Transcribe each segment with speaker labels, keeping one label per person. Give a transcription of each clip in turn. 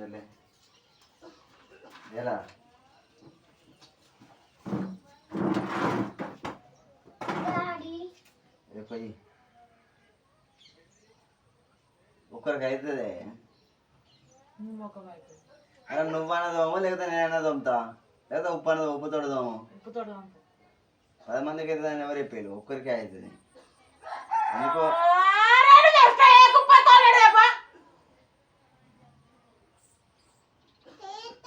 Speaker 1: సర్లే ఎలా పోయి. ఒక్కరికి అవుతుంది అరే నువ్వు అన్నదోమో లేకపోతే నేను అన్నదోముతా లేకపోతే ఉప్పు అన్నదో ఉప్పు తొడదోము పది మందికి అయితే దాన్ని ఎవరు చెప్పారు ఒక్కరికే అవుతుంది అనుకో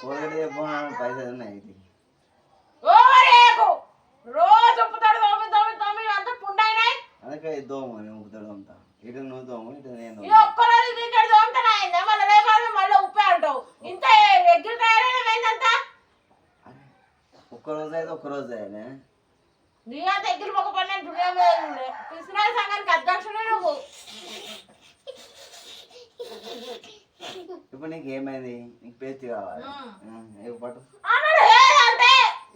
Speaker 1: కోరికటి చెప్పు పైసలు ఉన్నాయి ఇది
Speaker 2: రోజు ఉప్పుతోడు తోమి తోమి తోమి అంత పుండైనాయి.
Speaker 1: అందుకే దోము నేను ఇటు నువ్వు దోము ఇటు నేను
Speaker 2: ఈ
Speaker 1: దోము
Speaker 2: ఒక్కరోజు ఇక్కడ తోముతానాయిందా మళ్ళీ రేపు మళ్ళీ ఉప్పే అంటావు. ఇంత ఎగ్గులు తయారైన ఏంటంత
Speaker 1: ఒక్క రోజు అయితే ఒక్క రోజు అయ్యానే
Speaker 2: నీ అంత ఎగ్గులు మొక్క పని పిసినారి సంఘానికి అధ్యక్షుడే నువ్వు.
Speaker 1: ఇప్పుడు నీకు ఏమైంది? నీకు పేస్ట్ కావాలి.
Speaker 2: ఏదంటే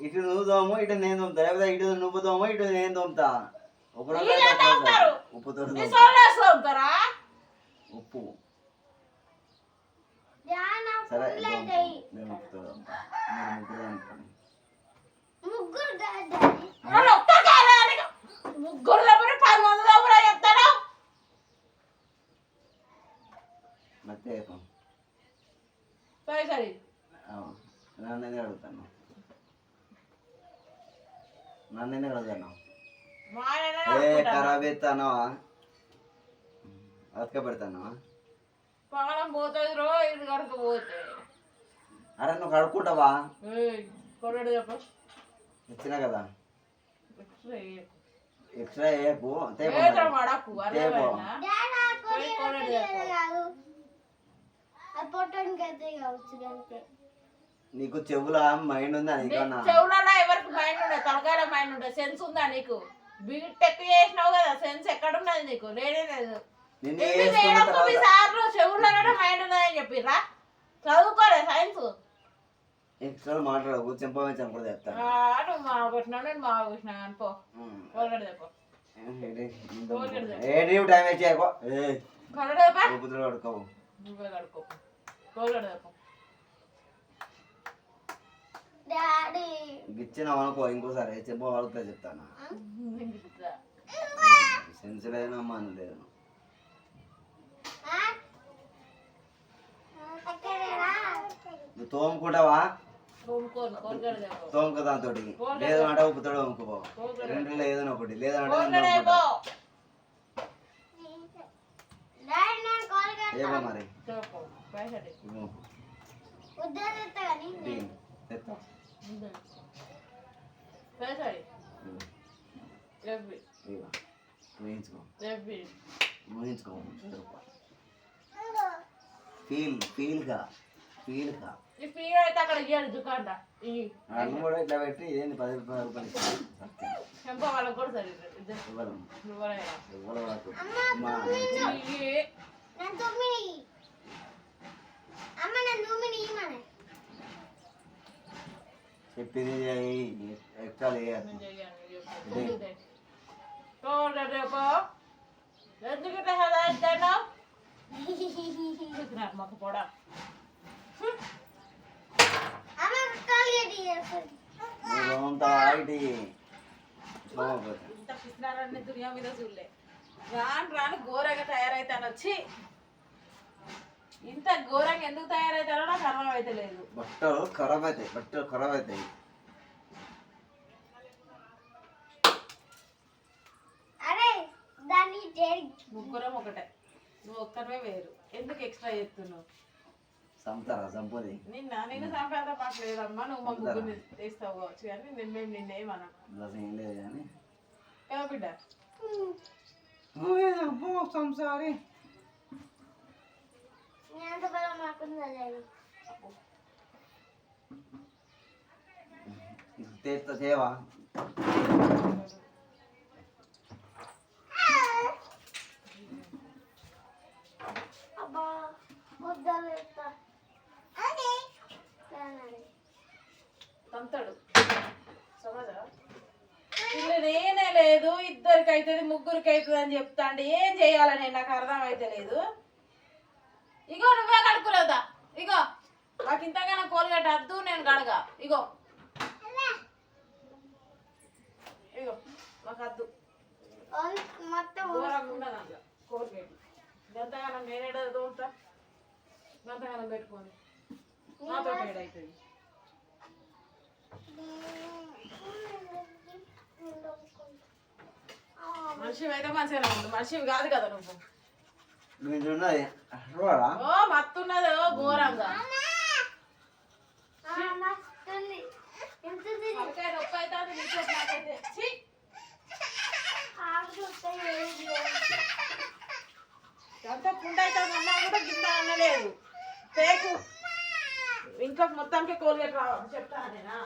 Speaker 1: ఇటు నువ్వు దోము ఇటు నేను దోముతా లేకపోతే ఇటు నువ్వు దోము ఇటు నేను దోముతా. ఉప్పు ఉప్పు సరే ఉప్పు ముగ్గురు
Speaker 2: పది మంది లోపల చెప్తాను
Speaker 1: మధ్య ఏకం.
Speaker 2: సరే సరే.
Speaker 1: నన్ను ఎందుకు అడుగుతాను? నన్ను ఎందుకు అడుగుతాను ఏ. ఖరాబ్ ఎత్తానవా అతక పెడతాను
Speaker 2: పవనం పోతుంది రో ఇది కనుక పోతే.
Speaker 1: అరే నువ్వు కడుక్కుంటావా?
Speaker 2: చెప్పు.
Speaker 1: ఇచ్చినా కదా?
Speaker 2: ఎక్స్ట్రా ఏ.
Speaker 1: ఎక్స్ట్రా వేయకు తేపు.
Speaker 3: అయితే కావచ్చు అంతే
Speaker 1: నీకు చెవుల మైండ్ ఉందా
Speaker 2: నీ
Speaker 1: నీకన్నా?
Speaker 2: చెవులలో ఎవరికి మైండ్ ఉండే తలకాయల మైండ్ ఉండే సెన్స్ ఉందా నీకు? బీటెక్ చేసినావు కదా సెన్స్ ఎక్కడున్నది నీకు? లేనే లేదు. సార్లు? చెవులలో మైండ్ ఉన్నదని చెప్పిర్రా? చదువుకోలే సైన్స్
Speaker 1: ఎక్స్ట్రా మాట్లాడకు చెంపవేంచని కూడా చెప్తాను
Speaker 2: నువ్వు మా నేను మా కొట్టినా అనుకో
Speaker 1: ఉమ్.
Speaker 2: కొరడు చెప్పు.
Speaker 1: ఏ నీవు చేయకో. కడుకోవు ఇచ్చినావు అనుకో ఇంకోసారి చెంప వాళ్ళతో చెప్తాను? సెన్స్ లేదమ్మా అని లేదు
Speaker 3: ఆ? అక్కడేనా?
Speaker 1: నువ్వు తోముకుంటావా?
Speaker 2: చెప్పు
Speaker 1: తోముక దాంతో లేదు అంటే ఉప్పుతాడు అమ్ముకోపో రెండులో ఏదైనా ఒకటి. లేదంటే
Speaker 2: కొరగడు చెప్పు
Speaker 3: డాడీ నేను కాల్ కడతా
Speaker 1: ఏమో మరి
Speaker 2: చెప్పు పైసలు
Speaker 1: ఇవ్వు.
Speaker 3: ఉద్దరు ఎత్తా కానీ
Speaker 1: ఇవ్వు. తెస్తా.
Speaker 2: పైసలు
Speaker 1: ఇవ్వు.
Speaker 2: ఎవ్వి
Speaker 1: ఇవ్వు. ఊహించుకో ఫీల్ ఫీల్గా ఫీల్గా. అన్నం కూడా ఇట్లా పెట్టి ఇదేంటి పది రూపాయలు రూపాయలు ఇస్తాను. చెప్పింది. ఎక్స్ట్రా.
Speaker 2: ఎందుకు? మాకు. ఇంత దునియా మీద చూడలే రాను రాను ఘోరంగా తయారైతాను వచ్చి ఇంత ఘోరంగా ఎందుకు తయారైతానో నాకు అర్థం అయితే లేదు.
Speaker 1: బట్టలు ఖరాబ్ అవుతాయి బట్టలు ఖరాబ్ అవుతాయి
Speaker 3: అరే దాన్ని డాడీ
Speaker 2: ముగ్గురం ఒకటే. నువ్వు ఒక్కరివే వేరు. ఎందుకు ఎక్స్ట్రా చేస్తున్నావు?
Speaker 1: చంపుతారా? చంపుది.
Speaker 2: నిన్న నేను సంపాద పట్టలేదమ్మా నువ్వు మా ముగ్గురిని తీస్తావు కావచ్చు కానీ నేను మేము నిన్నేమన్నా
Speaker 1: అసలు ఏం లేదు కానీ.
Speaker 2: బిడ్డ?
Speaker 1: సారీ
Speaker 2: తంతాడు. ఇల్లు నేనే లేదు ఇద్దరికి అవుతుంది ముగ్గురికి అవుతుంది అని చెప్తాండి. ఏం చేయాలని నాకు అర్థం అయితే లేదు ఇగో నువ్వే కడుక్కులేదా ఇగో నాకు ఇంతగానో కోల్గేట్ వద్దు నేను గడగ ఇగో. ఇగో నాకు వద్దు.
Speaker 3: మొత్తం
Speaker 2: కోల్గేట్ ఎంతగానో నేనేడో తోముతా? ఎంతగానో పెట్టుకొని. నాతో ఏడైతుంది మనిషి అయితే మంచిగానే ఉంది. మనిషివి కాదు కదా నువ్వు.
Speaker 1: ఉన్నది చూడరా?
Speaker 2: ఓ మత్తున్నది ఓ ఘోరంగా. పుండు కూడా కింద అనలేదు. ఇంట్లో మొత్తానికి కోల్గేట్ రావాలి చెప్తాను నేనా?